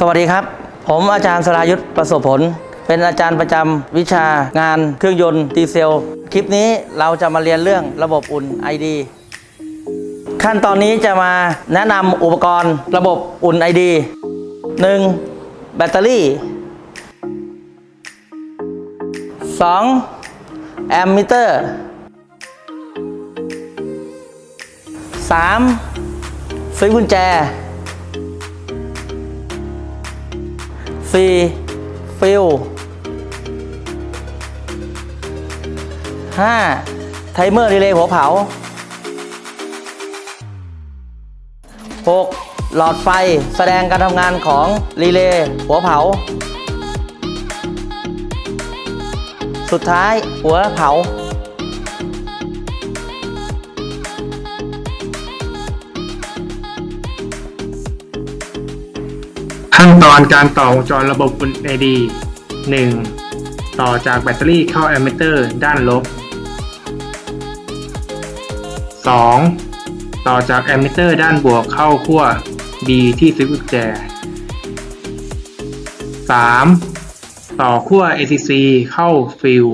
สวัสดีครับ ผมอาจารย์สรายุทธประสบผล เป็นอาจารย์ประจำวิชางานเครื่องยนต์ดีเซล คลิปนี้เราจะมาเรียนเรื่องระบบอุ่น ID ขั้นตอนนี้จะมาแนะนำอุปกรณ์ระบบอุ่น ID 1. แบตเตอรี่ 2. แอมมิเตอร์ 3. ซื้อกุญแจ 4. ฟิล 5. ไทเมอร์รีเลย์หัวเผา 6. หลอดไฟแสดงการทำงานของรีเลย์หัวเผา สุดท้ายหัวเผา ขั้นตอนการต่อวงจรระบบอุ่น AD 1. ต่อจากแบตเตอรี่เข้าแอมมิเตอร์ด้านลบ 2. ต่อจากแอมมิเตอร์ด้านบวกเข้าขั้ว B ที่สวิตช์กุญแจ 3. ต่อขั้ว ACC เข้าฟิล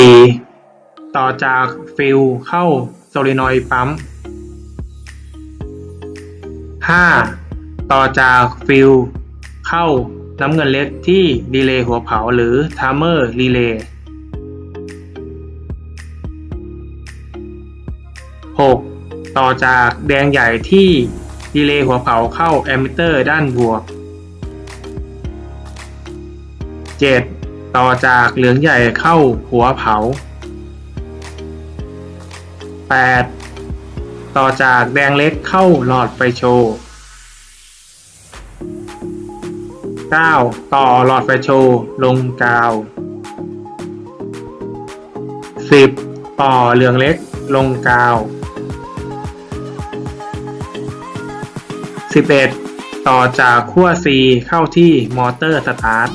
4. ต่อจากฟิลเข้าโซลินอยด์ปั๊ม 5. ต่อจากฟิลเข้าน้ำเงินเล็กที่รีเลย์หัวเผาหรือทามเมอร์รีเลย์ 6. ต่อจากแดงใหญ่ที่รีเลย์หัวเผาเข้าแอมมิเตอร์ด้านบวก 7. ต่อจากเหลืองใหญ่เข้าหัวเผา 8. ต่อจากแดงเล็กเข้าหลอดไฟโชว์ 9. ต่อหลอดไฟโชว์ลงกาว 10. ต่อเหลืองเล็กลงกาว 11. ต่อจากขั้ว C เข้าที่มอเตอร์สตาร์ท